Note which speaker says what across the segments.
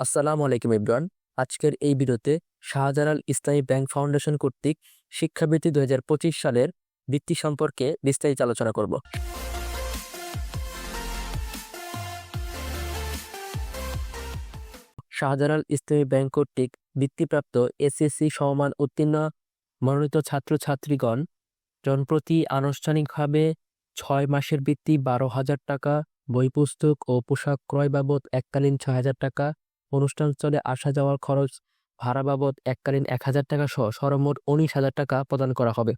Speaker 1: আসসালামু আলাইকুম ইব্রান আজকের এই ভিডিওতে শাহজালাল ইসলামী ব্যাংক ফাউন্ডেশন কর্তৃক শিক্ষাবৃত্তি পঁচিশ সালের বৃত্তি সম্পর্কে বিস্তারিত আলোচনা করব। শাহজালাল ইসলামী ব্যাংক কর্তৃক বৃত্তিপ্রাপ্ত এসএসসি সমমান উত্তীর্ণ মনোনীত ছাত্রছাত্রীগণ জনপ্রতি আনুষ্ঠানিকভাবে ছয় মাসের বৃত্তি বারো হাজার টাকা বই পুস্তক ও পোশাক ক্রয় বাবদ এককালীন ছয় হাজার টাকা অনুষ্ঠানস্থলে আসা যাওয়ার খরচ ভাড়া বাবদ এককালীন এক হাজার টাকা সহ সর্বমোট উনিশ হাজার টাকা প্রদান করা হবে।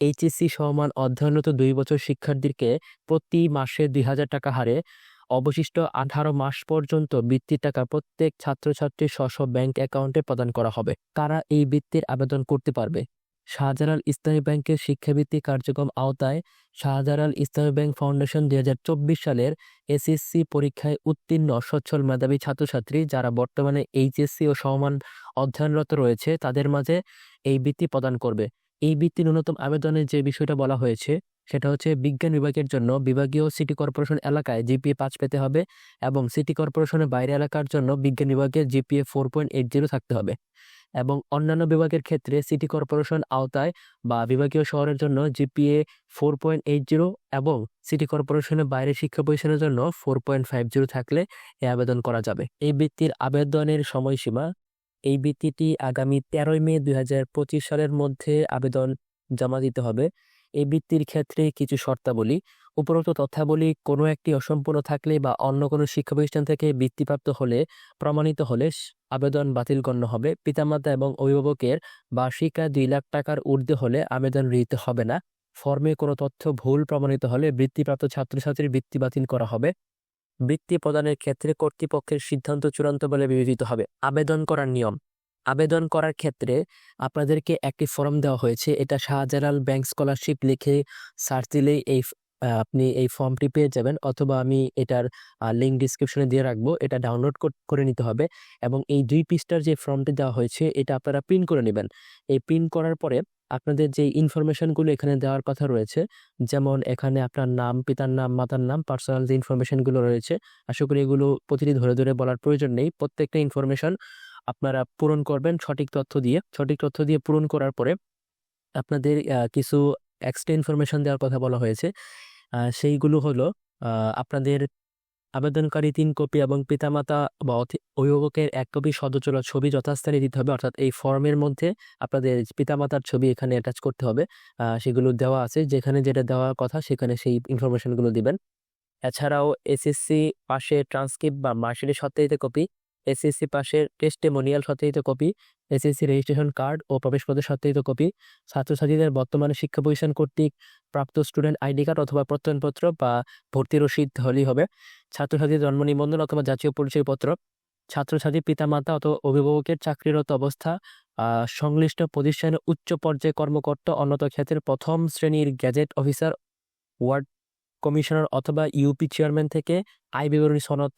Speaker 1: এইচএসসি সমান অধ্যয়নরত দুই বছর শিক্ষার্থীকে প্রতি মাসে দুই হাজার টাকা হারে অবশিষ্ট আঠারো মাস পর্যন্ত বৃত্তির টাকা প্রত্যেক ছাত্রছাত্রীর স্ব ব্যাংক অ্যাকাউন্টে প্রদান করা হবে। কারা এই বৃত্তির আবেদন করতে পারবে? শাহজালাল ইসলামী ব্যাংকের শিক্ষাবৃত্তি কার্যক্রম আওতায় শাহজালাল ইসলামী ব্যাংক ফাউন্ডেশন দুই হাজার চব্বিশ সালের এসএসসি পরীক্ষায় উত্তীর্ণ সচ্ছল মেধাবী ছাত্রছাত্রী যারা বর্তমানে এইচএসসি ও সমান অধ্যয়নরত রয়েছে, তাদের মাঝে এই বৃত্তি প্রদান করবে। এই বৃত্তি ন্যূনতম আবেদনের যে বিষয়টা বলা হয়েছে, সেটা হচ্ছে বিজ্ঞান বিভাগের জন্য বিভাগীয় সিটি কর্পোরেশন এলাকায় জিপিএ পাঁচ পেতে হবে এবং সিটি কর্পোরেশনের বাইরে এলাকার জন্য বিজ্ঞান বিভাগের GPA four point eight zero থাকতে হবে। এবং অন্যান্য বিভাগের ক্ষেত্রে সিটি কর্পোরেশন আওতায় বা বিভাগীয় শহরের জন্য GPA four point eight zero এবং সিটি কর্পোরেশনের বাইরে শিক্ষা প্রতিষ্ঠানের জন্য ফোর পয়েন্ট ফাইভ জিরো থাকলে এই আবেদন করা যাবে। এই বৃত্তির আবেদনের সময়সীমা, এই বৃত্তিটি আগামী তেরোই মে দুই হাজার পঁচিশ সালের মধ্যে আবেদন জমা দিতে হবে। এই বৃত্তির ক্ষেত্রে কিছু শর্তাবলী উপরোক্ত তথ্যাবলী কোনো একটি অসম্পূর্ণ থাকলে বা অন্য কোনো শিক্ষা প্রতিষ্ঠান থেকে বৃত্তিপ্রাপ্ত হলে, প্রমাণিত হলে আবেদন বাতিল গণ্য হবে। পিতামাতা এবং অভিভাবকের বার্ষিক আয় দুই লাখ টাকার ঊর্ধ্বে হলে আবেদন গৃহীত হবে না। ফর্মে কোনো তথ্য ভুল প্রমাণিত হলে বৃত্তিপ্রাপ্ত ছাত্রছাত্রীর বৃত্তি বাতিল করা হবে। বৃত্তি প্রদানের ক্ষেত্রে কর্তৃপক্ষের সিদ্ধান্ত চূড়ান্ত বলে বিবেচিত হবে। আবেদন করার নিয়ম। আবেদন করার ক্ষেত্রে আপনাদেরকে একটি ফর্ম দেওয়া হয়েছে। এটা শাহজালাল ব্যাংক স্কলারশিপ লিখে সার্চ দিলেই এই আপনি এই ফর্মটি পেয়ে যাবেন অথবা আমি এটার লিঙ্ক ডিসক্রিপশনে দিয়ে রাখব। এটা ডাউনলোড করে নিতে হবে এবং এই দুই পৃষ্ঠার যে ফর্মটি দেওয়া হয়েছে, এটা আপনারা প্রিন্ট করে নেবেন। এই প্রিন্ট করার পরে আপনাদের যে ইনফরমেশনগুলো এখানে দেওয়ার কথা রয়েছে, যেমন এখানে আপনার নাম, পিতার নাম, মাতার নাম পার্সোনাল যে ইনফরমেশনগুলো রয়েছে, আশা করি এগুলো প্রতিটি ধরে ধরে বলার প্রয়োজন নেই। প্রত্যেকটা ইনফরমেশন আপনারা পূরণ করবেন সঠিক তথ্য দিয়ে। সঠিক তথ্য দিয়ে পূরণ করার পরে আপনাদের কিছু এক্সট্রা ইনফরমেশন দেওয়ার কথা বলা হয়েছে। সেইগুলো হলো আপনাদের আবেদনকারী তিন কপি এবং পিতামাতা বা অভিভাবকের এক কপি সদচলা ছবি যথাস্থানে দিতে হবে। অর্থাৎ এই ফর্মের মধ্যে আপনাদের পিতামাতার ছবি এখানে অ্যাটাচ করতে হবে। সেগুলো দেওয়া আছে। যেখানে যেটা দেওয়ার কথা, সেখানে সেই ইনফরমেশনগুলো দিবেন। এছাড়াও এসএসসি পাশে ট্রান্সক্রিপ্ট বা মার্কশিটের সত্যায়িত কপি এসএসসি পাশের টেস্টেমোনিয়াল সত্যায়িত কপি এসএসসি রেজিস্ট্রেশন কার্ড ও প্রবেশপত্রের সত্যায়িত কপি ছাত্রছাত্রীদের বর্তমানে শিক্ষা প্রতিষ্ঠান কর্তৃক প্রাপ্ত স্টুডেন্ট আইডি কার্ড অথবা প্রত্যয়নপত্র বা ভর্তি রসিদ হলেই হবে। ছাত্রছাত্রীর জন্ম নিবন্ধন অথবা জাতীয় পরিচয়পত্র। ছাত্রছাত্রীর পিতামাতা অথবা অভিভাবকের চাকরিরত অবস্থা। সংশ্লিষ্ট প্রতিষ্ঠানের উচ্চ পর্যায়ে কর্মকর্তা, অন্যত ক্ষেত্রের প্রথম শ্রেণির গ্যাজেট অফিসার, ওয়ার্ড কমিশনার অথবা ইউপি চেয়ারম্যান থেকে আয় বিবরণী সনদ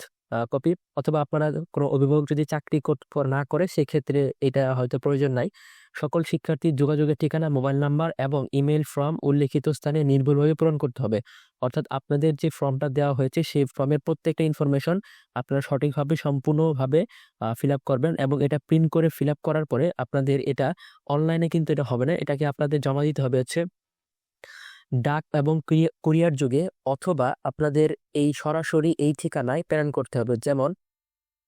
Speaker 1: কপি অথবা আপনারা কোনো অভিভাবক যদি চাকরি কর- কর- না করে, সেক্ষেত্রে এটা হয়তো প্রয়োজন নাই। সকল শিক্ষার্থীর যোগাযোগের ঠিকানা, মোবাইল নাম্বার এবং ইমেল ফর্ম উল্লেখিত স্থানে নির্ভুলভাবে পূরণ করতে হবে। অর্থাৎ আপনাদের যে ফর্মটা দেওয়া হয়েছে, সেই ফর্মের প্রত্যেকটা ইনফরমেশন আপনারা সঠিকভাবে, সম্পূর্ণভাবে ফিল করবেন এবং এটা প্রিন্ট করে ফিল করার পরে আপনাদের এটা অনলাইনে কিন্তু এটা হবে না। এটাকে আপনাদের জমা দিতে হবে হচ্ছে ডাক এবং কুরিয়া- কুরিয়ার যুগে অথবা আপনাদের এই সরাসরি এই ঠিকানায় প্রেরণ করতে হবে। যেমন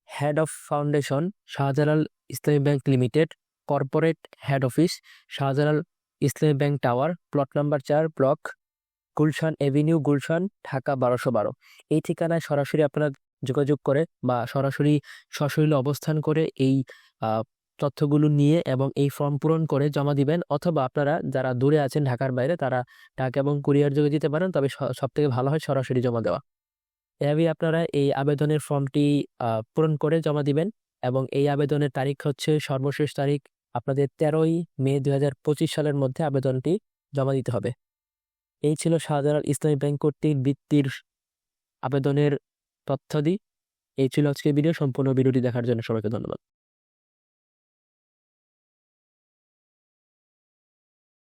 Speaker 1: head of foundation Shahjalal Islami bank limited corporate head office Shahjalal Islami bank tower plot number চার ব্লক গুলশান এভিনিউ গুলশান ঢাকা বারোশো বারো। এই ঠিকানায় সরাসরি আপনারা যোগাযোগ করে বা সরাসরি সশরীরে অবস্থান করে এই তথ্যগুলো নিয়ে এবং এই ফর্ম পূরণ করে জমা দিবেন অথবা আপনারা যারা দূরে আছেন ঢাকার বাইরে, তারা ডাক এবং কুরিয়ার যোগে দিতে পারেন, তবে সব থেকে ভালো হয় সরাসরি জমা দেওয়া। এভাবেই আপনারা এই আবেদনের ফর্মটি পূরণ করে জমা দিবেন এবং এই আবেদনের তারিখ হচ্ছে সর্বশেষ তারিখ আপনাদের তেরোই মে দু হাজার পঁচিশ সালের মধ্যে আবেদনটি জমা দিতে হবে। এই ছিল শাহজালাল ইসলামী ব্যাংক কর্তৃক বৃত্তির আবেদনের তথ্যাদি। এই ছিল আজকের ভিডিও, সম্পূর্ণ ভিডিওটি দেখার জন্য সবাইকে ধন্যবাদ।